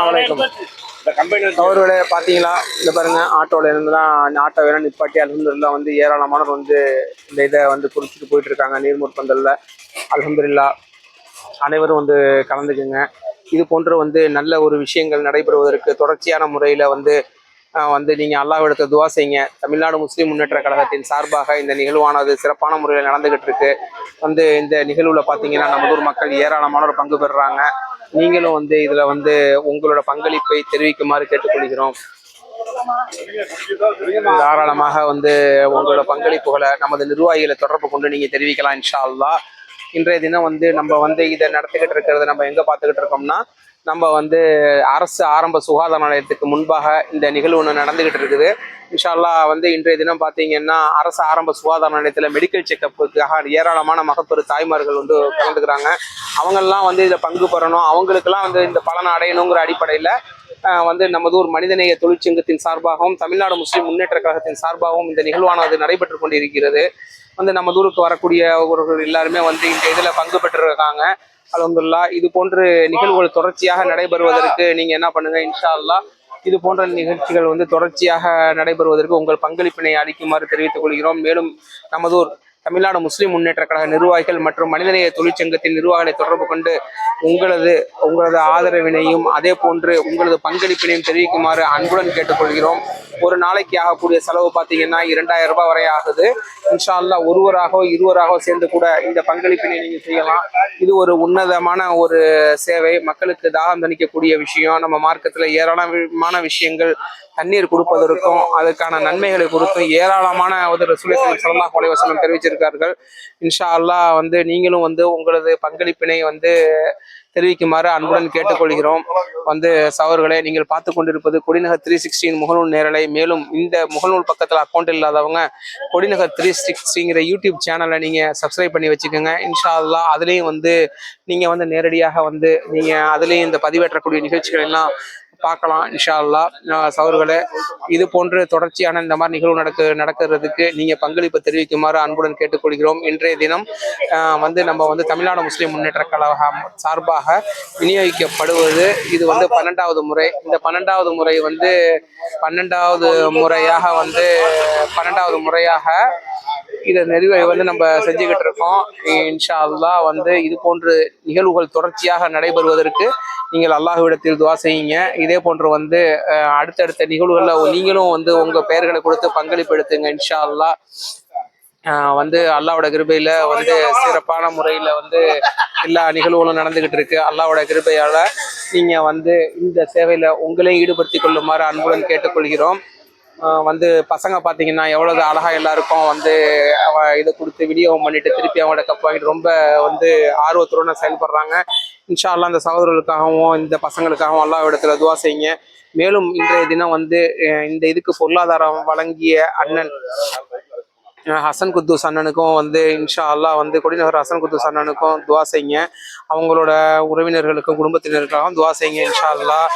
அலைக்கும். அவரோட பாத்தீங்களா இந்த பாருங்க ஆட்டோல இருந்து தான் ஆட்டோ வேணும் நிப்பாட்டி அலமதுல்லா வந்து ஏராளமானவர் வந்து இந்த இதை வந்து குறிச்சிட்டு போயிட்டு இருக்காங்க நீர்முற்பந்தல்ல அலமதுல்லா அனைவரும் வந்து கலந்துக்குங்க. இது போன்ற வந்து நல்ல ஒரு விஷயங்கள் நடைபெறுவதற்கு தொடர்ச்சியான முறையில வந்து வந்து நீங்க அல்லாஹ்விடத்தை துவா செய்யுங்க. தமிழ்நாடு முஸ்லீம் முன்னேற்ற கழகத்தின் சார்பாக இந்த நிகழ்வானது சிறப்பான முறையில் நடந்துகிட்டு இருக்கு. வந்து இந்த நிகழ்வுல பார்த்தீங்கன்னா நமதூர் மக்கள் ஏராளமானோர் பங்கு பெறுறாங்க. நீங்களும் வந்து இதுல வந்து உங்களோட பங்களிப்பை தெரிவிக்குமாறு கேட்டுக்கொள்கிறோம். தாராளமாக வந்து உங்களோட பங்களிப்புகளை நமது நிர்வாகிகளை தொடர்பு கொண்டு நீங்க தெரிவிக்கலாம் இன்ஷா அல்லாஹ். இன்றைய தினம் வந்து நம்ம வந்து இதை நடத்திக்கிட்டு இருக்கிறத நம்ம எங்க பார்த்துக்கிட்டு இருக்கோம்னா நம்ம வந்து அரசு ஆரம்ப சுகாதார நிலையத்துக்கு முன்பாக இந்த நிகழ்வு ஒன்று நடந்துகிட்டு இருக்குது. இன்ஷா வந்து இன்றைய தினம் பார்த்தீங்கன்னா அரசு ஆரம்ப சுகாதார நிலையத்தில் மெடிக்கல் செக்கப்புக்காக ஏராளமான மகப்பெரு தாய்மார்கள் வந்து கலந்துக்கிறாங்க. அவங்கெல்லாம் வந்து இதில் பங்கு பெறணும். அவங்களுக்கெல்லாம் வந்து இந்த பலனை அடையணுங்கிற அடிப்படையில் வந்து நமதூர் மனிதநேய தொழிற்சங்கத்தின் சார்பாகவும் தமிழ்நாடு முஸ்லீம் முன்னேற்ற கழகத்தின் சார்பாகவும் இந்த நிகழ்வானது நடைபெற்று கொண்டிருக்கிறது. வந்து நமது ஊருக்கு வரக்கூடியவர்கள் எல்லாருமே வந்து இந்த இதில் பங்கு பெற்றிருக்காங்க. அலமதுல்லா இது போன்ற நிகழ்வுகள் தொடர்ச்சியாக நடைபெறுவதற்கு நீங்க என்ன பண்ணுங்க இன்ஷா அல்லாஹ் இது போன்ற நிகழ்ச்சிகள் வந்து தொடர்ச்சியாக நடைபெறுவதற்கு உங்கள் பங்களிப்பினை அளிக்குமாறு தெரிவித்துக் கொள்கிறோம். மேலும் நமதூர் தமிழ்நாடு முஸ்லிம் முன்னேற்ற கழக நிர்வாகிகள் மற்றும் மனிதநேய தொழிற்சங்கத்தின் நிர்வாகிகளை தொடர்பு கொண்டு உங்களது உங்களது ஆதரவினையும் அதே போன்று உங்களது பங்களிப்பினையும் தெரிவிக்குமாறு அன்புடன் கேட்டுக்கொள்கிறோம். ஒரு நாளைக்கு ஆகக்கூடிய செலவு பார்த்தீங்கன்னா இரண்டாயிரம் ரூபாய் வரை ஆகுது. இன்ஷா அல்லாஹ் ஒருவராகவோ இருவராகவோ சேர்ந்து கூட இந்த பங்களிப்பினை நீங்கள் செய்யலாம். இது ஒரு உன்னதமான ஒரு சேவை. மக்களுக்கு தாகம் தணிக்கக்கூடிய விஷயம். நம்ம மார்க்கத்தில் ஏராளமான விஷயங்கள் தண்ணீர் கொடுப்பதற்கும் அதுக்கான நன்மைகளை குறித்தும் ஏராளமான ஒரு ரசூலுல்லாஹி ஸல்லல்லாஹு அலைஹி வஸல்லம் தெரிவிச்சிருக்கார்கள். இன்ஷா அல்லாஹ் வந்து நீங்களும் வந்து உங்களது பங்களிப்பினை வந்து தெரிவிக்குமாறு அன்புடன் கேட்டுக்கொள்கிறோம். வந்து சவர்களே நீங்கள் பார்த்து கொண்டிருப்பது கொடிநகர் த்ரீ சிக்ஸ்டின் முகநூல் நேரலை. மேலும் இந்த முகநூல் பக்கத்தில் அக்கௌண்ட் இல்லாதவங்க கொடிநகர் த்ரீ சிக்ஸ்டிங்கிற யூடியூப் சேனலை நீங்கள் சப்ஸ்கிரைப் பண்ணி வச்சுக்கோங்க. இன்ஷா அல்லாஹ் அதுலேயும் வந்து நீங்கள் வந்து நேரடியாக வந்து நீங்கள் அதுலேயும் இந்த பதிவேற்றக்கூடிய நிகழ்ச்சிகள் எல்லாம் பார்க்கலாம் இன்ஷா அல்லாஹ் சவர்களே இது போன்று தொடர்ச்சியான இந்த மாதிரி நிகழ்வு நடக்க நடக்கிறதுக்கு நீங்க பங்களிப்பு தெரிவிக்குமாறு அன்புடன் கேட்டுக்கொள்கிறோம். இன்றைய தினம் வந்து நம்ம வந்து தமிழ்நாடு முஸ்லீம் முன்னேற்ற கழகம் சார்பாக விநியோகிக்கப்படுவது இது வந்து பன்னெண்டாவது முறை. இந்த பன்னெண்டாவது முறை வந்து பன்னெண்டாவது முறையாக வந்து பன்னெண்டாவது முறையாக இதை நிறைவை வந்து நம்ம செஞ்சுக்கிட்டு இருக்கோம். இன்ஷா அல்லா வந்து இது போன்று நிகழ்வுகள் தொடர்ச்சியாக நடைபெறுவதற்கு நீங்கள் அல்லாஹுவிடத்தில் துவா செய்யுங்க. இதே போன்று வந்து அடுத்தடுத்த நிகழ்வுகளில் நீங்களும் வந்து உங்கள் பெயர்களை கொடுத்து பங்களிப்பு எடுத்துங்க இன்ஷா அல்லாஹ் வந்து அல்லாவோட கிருபையில வந்து சிறப்பான முறையில வந்து எல்லா நிகழ்வுகளும் நடந்துகிட்டு இருக்கு. அல்லாவோட கிருபையால நீங்க வந்து இந்த சேவையில உங்களையும் ஈடுபடுத்திக் கொள்ளுமாறு அன்புடன் கேட்டுக்கொள்கிறோம். வந்து பசங்க பாத்தீங்கன்னா எவ்வளவு அழகா எல்லாருக்கும் வந்து அவ இதை கொடுத்து விநியோகம் பண்ணிட்டு திருப்பி அவங்களோட கப் வாங்கிட்டு ரொம்ப வந்து ஆர்வத்துடன் செயல்படுறாங்க. இன்ஷா அல்லாஹ் அந்த சகோதரர்களுக்காகவும் இந்த பசங்களுக்காகவும் அல்லாஹ் இடத்துல துவா செய்யுங்க. மேலும் இன்றைய தினம் வந்து இந்த இதுக்கு பொருளாதாரம் வழங்கிய அண்ணன் ஹசன் குத்தூஸ் அண்ணனுக்கும் வந்து இன்ஷா அல்லா வந்து கொடிநகர் ஹசன் குத்தூஸ் அண்ணனுக்கும் துவா செய்யுங்க. அவங்களோட உறவினர்களுக்கும் குடும்பத்தினருக்காகவும் துவா செய்யுங்க இன்ஷா அல்லாஹ்.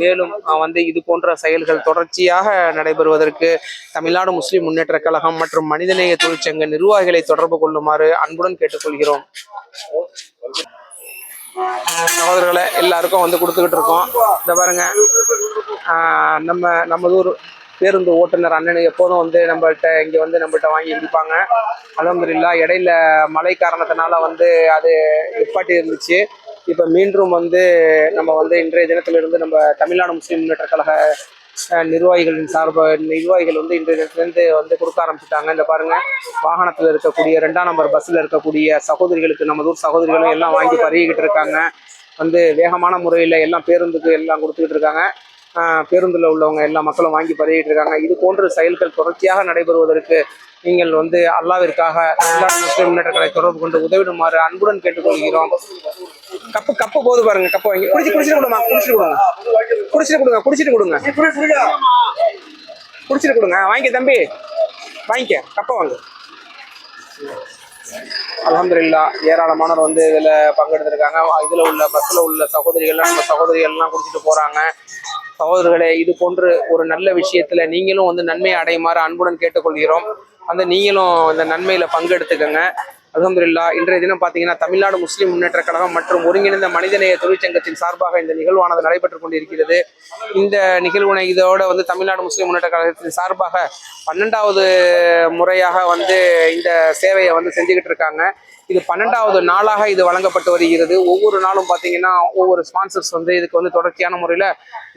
மேலும் வந்து இது போன்ற செயல்கள் தொடர்ச்சியாக நடைபெறுவதற்கு தமிழ்நாடு முஸ்லிம் முன்னேற்ற கழகம் மற்றும் மனிதநேய தொழிற்சங்க நிர்வாகிகளை தொடர்பு கொள்ளுமாறு அன்புடன் கேட்டுக்கொள்கிறோம். சகோதரர்களை எல்லாருக்கும் வந்து கொடுத்துக்கிட்டு இருக்கோம். இந்த பாருங்க நம்ம நமது ஊர் பேருந்து ஓட்டுநர் அண்ணனு எப்போதும் வந்து நம்மள்கிட்ட இங்கே வந்து நம்மள்கிட்ட வாங்கி இருப்பாங்க. அலமதுல்லா இடையில மழை காரணத்தினால வந்து அது நிப்பாட்டி இருந்துச்சு. இப்போ மீண்டும் வந்து நம்ம வந்து இன்றைய தினத்திலிருந்து நம்ம தமிழ்நாடு முஸ்லீம் முன்னேற்ற கழக நிர்வாகிகளின் சார்பு நிர்வாகிகள் வந்து இன்றைய தினத்துலேருந்து வந்து கொடுக்க ஆரம்பிச்சுட்டாங்க. இந்த பாருங்க வாகனத்தில் இருக்கக்கூடிய ரெண்டாம் நம்பர் பஸ்ஸில் இருக்கக்கூடிய சகோதரிகளுக்கு நம்ம ஊர் சகோதரிகளும் எல்லாம் வாங்கி பருகிக்கிட்டு இருக்காங்க. வந்து வேகமான முறையில் எல்லாம் பேருந்துக்கு எல்லாம் கொடுத்துக்கிட்டு இருக்காங்க. பேருந்துல உள்ளவங்க எல்லா மக்களும் வாங்கி பதவிட்டு இருக்காங்க. இது போன்ற செயல்கள் தொடர்ச்சியாக நடைபெறுவதற்கு நீங்கள் வந்து அல்லாவிற்காக தமிழ்நாடு முஸ்லிம் முன்னேற்றங்களை தொடர்பு கொண்டு உதவிடுமாறு அன்புடன் கேட்டுக்கொள்கிறோம். கப்பு கப்பு போது பாருங்க கப்பு வாங்கி. குடிச்சு குடிச்சிட்டு கொடுங்க குடிச்சிட்டு கொடுங்க. குடிச்சிட்டு கொடுங்க குடிச்சிட்டு கொடுங்க. குடிச்சிட்டு கொடுங்க. வாங்கிக்க தம்பி. வாங்கிக்க கப்பை வாங்க. அலமதுல்லா ஏராளமானவர் வந்து இதுல பங்கெடுத்திருக்காங்க. இதுல உள்ள பஸ்ல உள்ள சகோதரிகள்லாம் நம்ம சகோதரிகள்லாம் குடிச்சிட்டு போறாங்க. சகோதரர்களே இது போன்று ஒரு நல்ல விஷயத்துல நீங்களும் வந்து நன்மையை அடையுமாறு அன்புடன் கேட்டுக்கொள்கிறோம். அந்த நீங்களும் இந்த நன்மையில பங்கெடுத்துக்கங்க. அலமதுல்லா இன்றைய தினம் பார்த்தீங்கன்னா தமிழ்நாடு முஸ்லீம் முன்னேற்ற கழகம் மற்றும் ஒருங்கிணைந்த மனிதநேய தொழிற்சங்கத்தின் சார்பாக இந்த நிகழ்வானது நடைபெற்றுக் கொண்டிருக்கிறது. இந்த நிகழ்வுனை இதோட வந்து தமிழ்நாடு முஸ்லீம் முன்னேற்ற கழகத்தின் சார்பாக பன்னெண்டாவது முறையாக வந்து இந்த சேவையை வந்து செஞ்சுக்கிட்டு இருக்காங்க. இது பன்னெண்டாவது நாளாக இது வழங்கப்பட்டு வருகிறது. ஒவ்வொரு நாளும் பார்த்தீங்கன்னா ஒவ்வொரு ஸ்பான்சர்ஸ் வந்து இதுக்கு வந்து தொடர்ச்சியான முறையில்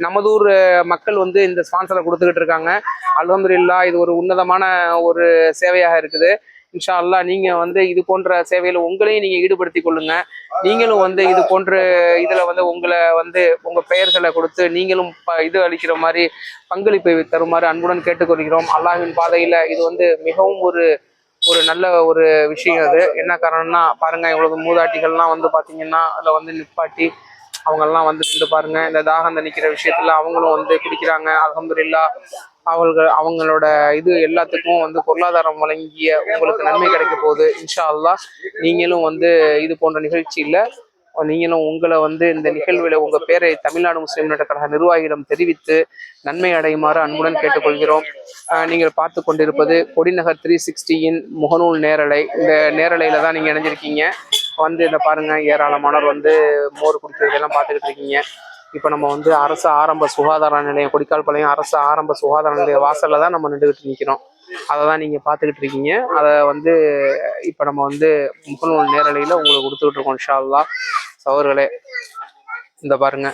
நமதூர் மக்கள் வந்து இந்த ஸ்பான்சரை கொடுத்துக்கிட்டு இருக்காங்க. அலமதுல்லா இது ஒரு உன்னதமான ஒரு சேவையாக இருக்குது. இன்ஷா அல்லாஹ் நீங்க வந்து இது போன்ற சேவையில உங்களையும் நீங்க ஈடுபடுத்திக் கொள்ளுங்க. நீங்களும் வந்து இது போன்ற இதுல வந்து உங்களை வந்து உங்க பெயர்களை கொடுத்து நீங்களும் ப- இது அளிக்கிற மாதிரி பங்களிப்பை தருமாறு அன்புடன் கேட்டுக்கொள்கிறோம். அல்லாஹ்வின் பாதையில இது வந்து மிகவும் ஒரு ஒரு நல்ல ஒரு விஷயம் அது. என்ன காரணம்னா பாருங்க இவ்வளவு மூதாட்டிகள்லாம் வந்து பாத்தீங்கன்னா அதுல வந்து நிப்பாட்டி அவங்கெல்லாம் வந்து நின்று பாருங்க. இந்த தாகம் தணிக்கிற விஷயத்துல அவங்களும் வந்து குடிக்கிறாங்க. அல்ஹம்துலில்லா அவர்கள் அவங்களோட இது எல்லாத்துக்கும் வந்து பொருளாதாரம் வழங்கிய உங்களுக்கு நன்மை கிடைக்க போகுது. இன்ஷா அல்லா நீங்களும் வந்து இது போன்ற நிகழ்ச்சியில் நீங்களும் உங்களை வந்து இந்த நிகழ்வில் உங்கள் பேரை தமிழ்நாடு முஸ்லீம் முன்னேற்ற கழக நிர்வாகியிடம் தெரிவித்து நன்மை அடையுமாறு அன்புடன் கேட்டுக்கொள்கிறோம். நீங்கள் பார்த்து கொண்டிருப்பது கொடிநகர் த்ரீ சிக்ஸ்டியின் முகநூல் நேரலை. இந்த நேரலையில் தான் நீங்கள் இணைஞ்சிருக்கீங்க. வந்து இதை பாருங்கள் ஏராளமானவர் வந்து மோர் குடிக்கிறதெல்லாம் பார்த்துக்கிட்டு இருக்கீங்க. இப்போ நம்ம வந்து அரசு ஆரம்ப சுகாதார நிலையம் கொடிக்கால்பாளையம் அரசு ஆரம்ப சுகாதார நிலைய வாசலில் தான் நம்ம நின்றுகிட்டு நிற்கிறோம் அதை தான் நீங்கள் பார்த்துக்கிட்டு இருக்கீங்க. அதை வந்து இப்போ நம்ம வந்து முகநூல் நேரலையில் உங்களுக்கு கொடுத்துக்கிட்டு இருக்கோம் ஷால்லா சவர்களே இந்த பாருங்க.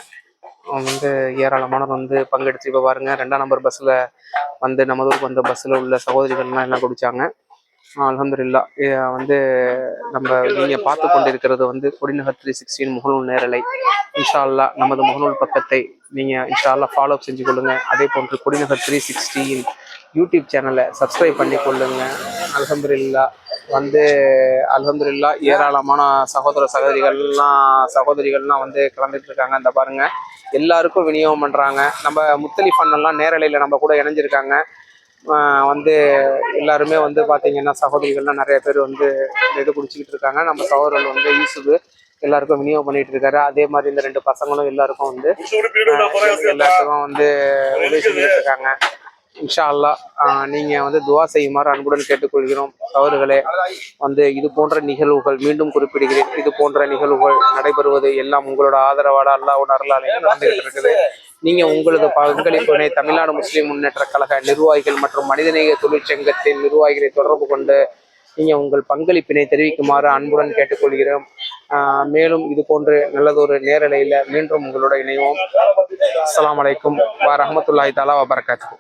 வந்து ஏராளமானவர் வந்து பங்கெடுத்து இப்போ பாருங்கள் ரெண்டாம் நம்பர் பஸ்ஸில் வந்து நமதூருக்கு வந்த பஸ்ஸில் உள்ள சகோதரிகள்லாம் எல்லாம் குடித்தாங்க அலமதுல்லா வந்து நம்ம நீங்கள் பார்த்து கொண்டிருக்கிறது வந்து கொடிநகர் த்ரீ சிக்ஸ்டீன் முகநூல் நேரலை. இன்ஷா நமது முகநூல் பக்கத்தை நீங்கள் இன்ஷா அல்லா ஃபாலோ செஞ்சு கொள்ளுங்க. அதே போன்று கொடிநகர் த்ரீ சிக்ஸ்டியின் யூடியூப் சேனலை சப்ஸ்கிரைப் பண்ணி கொள்ளுங்கள் அலமதுல்லா வந்து அலமதுல்லா ஏராளமான சகோதர சகோதரிகள்லாம் சகோதரிகள்லாம் வந்து கலந்துட்டு இருக்காங்க. இந்த பாருங்க. எல்லாருக்கும் விநியோகம் பண்ணுறாங்க நம்ம முத்தலி பண்ணெல்லாம் நேரலையில் நம்ம கூட இணைஞ்சிருக்காங்க. வந்து எல்லாருமே வந்து பாத்தீங்கன்னா சகோதரிகள்லாம் நிறைய பேர் வந்து இந்த இது குடிச்சிக்கிட்டு இருக்காங்க. நம்ம சகோதரர்கள் வந்து யூசுஃபு எல்லாருக்கும் விநியோகம் பண்ணிட்டு இருக்காரு. அதே மாதிரி இந்த ரெண்டு பசங்களும் எல்லாருக்கும் வந்து எல்லாத்துக்கும் வந்து உதவி செஞ்சுட்டு இருக்காங்க. இன்ஷா அல்லாஹ் நீங்க வந்து துவா செய்யுமாறு அன்புடன் கேட்டுக்கொள்கிறோம். அவர்களே வந்து இது போன்ற நிகழ்வுகள் மீண்டும் குறிப்பிடுகிறேன். இது போன்ற நிகழ்வுகள் நடைபெறுவது எல்லாம் உங்களோட ஆதரவாட அல்லாவோட அருளாலையும் நடந்துகிட்டு இருக்குது. நீங்கள் உங்களது பங்களிப்பினை தமிழ்நாடு முஸ்லிம் முன்னேற்ற கழக நிர்வாகிகள் மற்றும் மனிதநேய தொழிற்சங்கத்தின் நிர்வாகிகளை தொடர்பு கொண்டு நீங்கள் உங்கள் பங்களிப்பினை தெரிவிக்குமாறு அன்புடன் கேட்டுக்கொள்கிறோம். ஆஹ் மேலும் இது போன்று நல்லதொரு நேரலையில் மீண்டும் உங்களோட இணைவோம். அஸ்ஸலாமு அலைக்கும் வரஹ்மத்துல்லாஹி தாலா வபரகாத்துஹு.